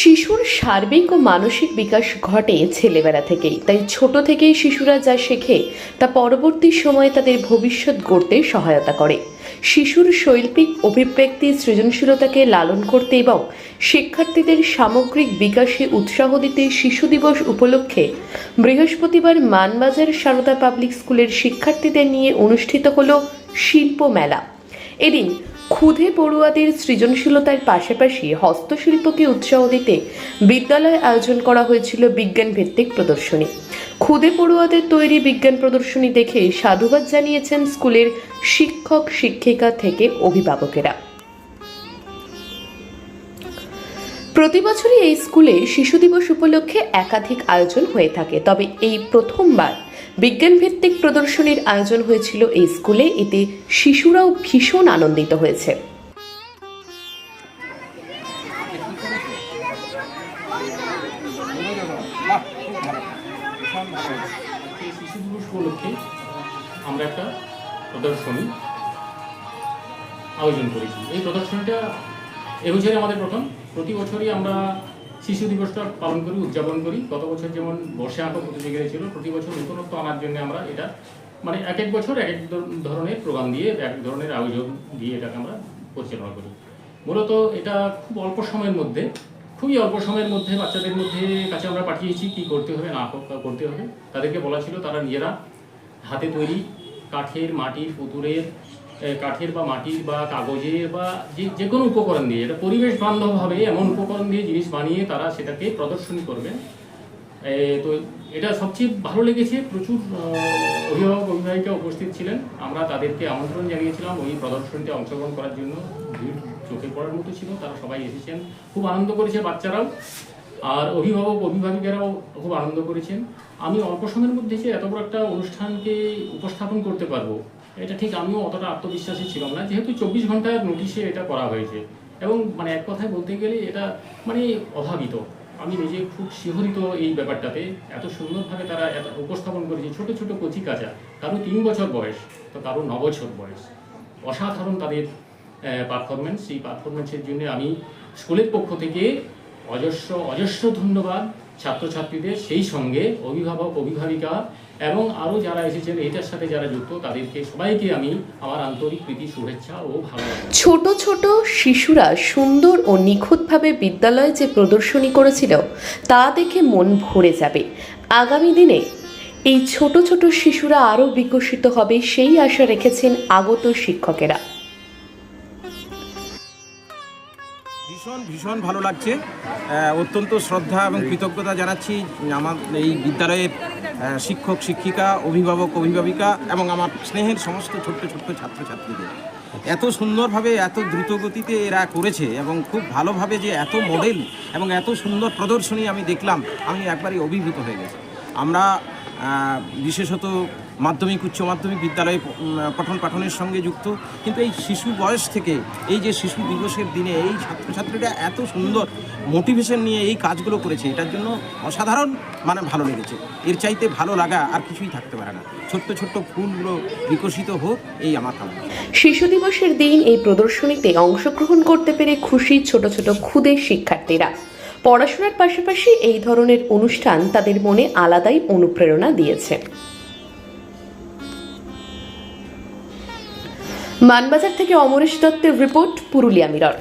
শিশুর সার্বিক ও মানসিক বিকাশ ঘটে ছেলেবেলা থেকেই। তাই ছোট থেকেই শিশুরা যা শেখে, তা পরবর্তী সময়ে তাদের ভবিষ্যৎ গড়তে সহায়তা করে। শিশুর শৈল্পিক অভিব্যক্তি সৃজনশীলতাকে লালন করতে এবং শিক্ষার্থীদের সামগ্রিক বিকাশে উৎসাহ দিতে শিশু দিবস উপলক্ষে বৃহস্পতিবার মানবাজার সারদা পাবলিক স্কুলের শিক্ষার্থীদের নিয়ে অনুষ্ঠিত হল শিল্প মেলা। এদিন ক্ষুধে পড়ুয়াদের সৃজনশীলতার পাশাপাশি হস্তশিল্পকে উৎসাহ দিতে বিদ্যালয়ে আয়োজন করা হয়েছিল বিজ্ঞান ভিত্তিক প্রদর্শনী। ক্ষুদে পড়ুয়াদের তৈরি বিজ্ঞান প্রদর্শনী দেখে সাধুবাদ জানিয়েছেন স্কুলের শিক্ষক, শিক্ষিকা থেকে অভিভাবকেরা। প্রতি বছরই এই স্কুলে শিশু দিবস উপলক্ষে একাধিক আয়োজন হয়ে থাকে, তবে এই প্রথমবার বিজ্ঞান ভিত্তিক প্রদর্শনীর আয়োজন হয়েছিল এই স্কুলে। এতে শিশুরাও ভীষণ আনন্দিত হয়েছে। আমরা একটা প্রদর্শনী আয়োজন করেছি। এই প্রদর্শনীটা এবছরে আমাদের প্রথম। প্রতি বছরই আমরা শিশু দিবসটা পালন করি, উদযাপন করি। গত বছর যেমন বর্ষে আঁকা প্রতিযোগিতা ছিল প্রতি বছর নতুনত্ব আনার জন্য আমরা এটা মানে এক এক বছর এক এক ধরনের প্রোগ্রাম দিয়ে, এক ধরনের আয়োজন দিয়ে এটাকে আমরা পরিচালনা করি। মূলত এটা খুব অল্প সময়ের মধ্যে, খুবই অল্প সময়ের মধ্যে বাচ্চাদের মধ্যে কাছে আমরা পাঠিয়েছি কি করতে হবে, না করতে হবে। তাদেরকে বলা ছিল, তারা নিজেরা হাতে তৈরি কাঠের, মাটির পুতুরের কাঠের বা মাটির বা কাগজে বা যে যে কোনো উপকরণ দিয়ে এটা পরিবেশ বান্ধবভাবে এমন উপকরণ দিয়ে জিনিস বানিয়ে তারা সেটাকে প্রদর্শনী করবে। তো এটা সবচেয়ে ভালো লেগেছে, প্রচুর অভিভাবক, অভিভাবিকা উপস্থিত ছিলেন। আমরা তাদেরকে আমন্ত্রণ জানিয়েছিলাম, ওই প্রদর্শনীতে অংশগ্রহণ করার জন্য। ভিড় চোখে পড়ার মতো ছিল, তারা সবাই এসেছেন। খুব আনন্দ করেছে বাচ্চারাও, আর অভিভাবক, অভিভাবিকারাও খুব আনন্দ করেছেন। আমি অল্প সময়ের মধ্যে যে এত বড় একটা অনুষ্ঠানকে উপস্থাপন করতে পারব এটা ঠিক আমিও অতটা আত্মবিশ্বাসী ছিলাম না। যেহেতু চব্বিশ ঘণ্টার নোটিশে এটা করা হয়েছে এবং মানে এক কথায় বলতে গেলে এটা মানে অভাবিত। আমি নিজে খুব শিহরিত এই ব্যাপারটাতে। এত সুন্দরভাবে তারা এত উপস্থাপন করেছে। ছোট ছোট কচি কাঁচা। কারও তিন বছর বয়স, তো কারও ন বছর বয়স। অসাধারণ তাদের পারফরমেন্স এই পারফরমেন্সের জন্য আমি স্কুলের পক্ষ থেকে অজস্র অজস্র ধন্যবাদ। ছাত্রছাত্রীদের সেই সঙ্গে অভিভাবক, অভিভাবিকা এবং আরও যারা এসেছেন, এটার সাথে যারা যুক্ত, তাদেরকে সবাইকে আমি আমার আন্তরিক প্রীতি, শুভেচ্ছা ও ভালোবাসা। ছোট ছোট শিশুরা সুন্দর ও নিখুঁতভাবে বিদ্যালয়ে যে প্রদর্শনী করেছিল, তা দেখে মন ভরে যাবে। আগামী দিনে এই ছোট ছোট শিশুরা আরও বিকশিত হবে, সেই আশা রেখেছেন আগত শিক্ষকেরা। ভীষণ ভীষণ ভালো লাগছে। অত্যন্ত শ্রদ্ধা এবং কৃতজ্ঞতা জানাচ্ছি আমার এই বিদ্যালয়ের শিক্ষক, শিক্ষিকা, অভিভাবক, অভিভাবিকা এবং আমার স্নেহের সমস্ত ছোট্ট ছোট্ট ছাত্রছাত্রীদের। এত সুন্দরভাবে, এত দ্রুত গতিতে এরা করেছে এবং খুব ভালোভাবে যে এত মডেল এবং এত সুন্দর প্রদর্শনী আমি দেখলাম, আমি একবারই অভিভূত হয়ে গেছি। আমরা বিশেষত মাধ্যমিক, উচ্চ মাধ্যমিক বিদ্যালয়ে পঠন পাঠনের সঙ্গে যুক্ত। কিন্তু এই শিশু বয়স থেকে, এই যে শিশু দিবসের দিনে এই ছাত্রছাত্রীরা এত সুন্দর মোটিভেশন নিয়ে এই কাজগুলো করেছে, এটার জন্য অসাধারণ মানে ভালো লেগেছে। এর চাইতে ভালো লাগা আর কিছুই থাকতে পারে না। ছোট্ট ছোট্ট ফুলগুলো বিকশিত হোক, এই আমার কামনা। শিশু দিবসের দিন এই প্রদর্শনীতে অংশগ্রহণ করতে পেরে খুশি ছোট ছোট ক্ষুদে শিক্ষার্থীরা। পড়াশোনার পাশাপাশি এই ধরনের অনুষ্ঠান তাদের মনে আলাদাই অনুপ্রেরণা দিয়েছে। মানবাজার থেকে অমরেশ দত্তের রিপোর্ট পুরুলিয়া মিরর।